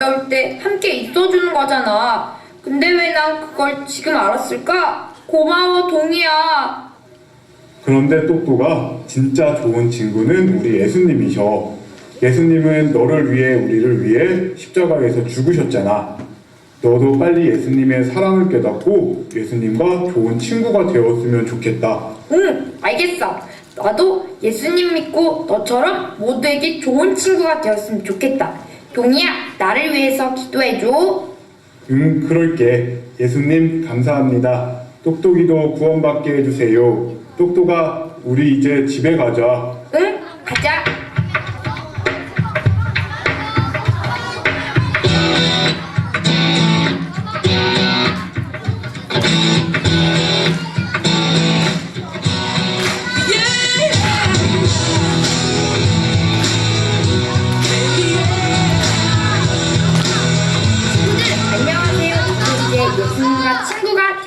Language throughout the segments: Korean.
어려울 때 함께 있어주는 거잖아. 근데 왜 난 그걸 지금 알았을까? 고마워, 동이야. 그런데 똑똑아, 진짜 좋은 친구는 우리 예수님이셔. 예수님은 너를 위해 우리를 위해 십자가에서 죽으셨잖아. 너도 빨리 예수님의 사랑을 깨닫고 예수님과 좋은 친구가 되었으면 좋겠다. 응, 알겠어. 나도 예수님 믿고 너처럼 모두에게 좋은 친구가 되었으면 좋겠다. 동이야, 나를 위해서 기도해줘. 응, 그럴게. 예수님, 감사합니다. 똑똑이도 구원받게 해주세요. 똑똑아, 우리 이제 집에 가자. 응,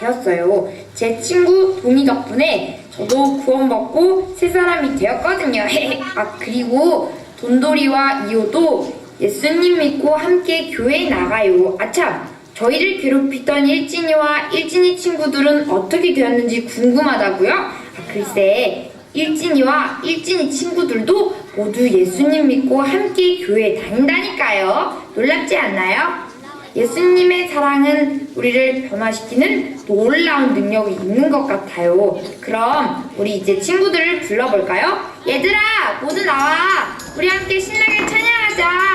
되었어요. 제 친구 동이 덕분에 저도 구원받고 새 사람이 되었거든요. 아 그리고 돈돌이와 이호도 예수님 믿고 함께 교회에 나가요. 아참 저희를 괴롭히던 일진이와 일진이 친구들은 어떻게 되었는지 궁금하다고요? 아, 글쎄 일진이와 일진이 친구들도 모두 예수님 믿고 함께 교회에 다닌다니까요. 놀랍지 않나요? 예수님의 사랑은 우리를 변화시키는 놀라운 능력이 있는 것 같아요. 그럼 우리 이제 친구들을 불러볼까요? 얘들아, 모두 나와! 우리 함께 신나게 찬양하자!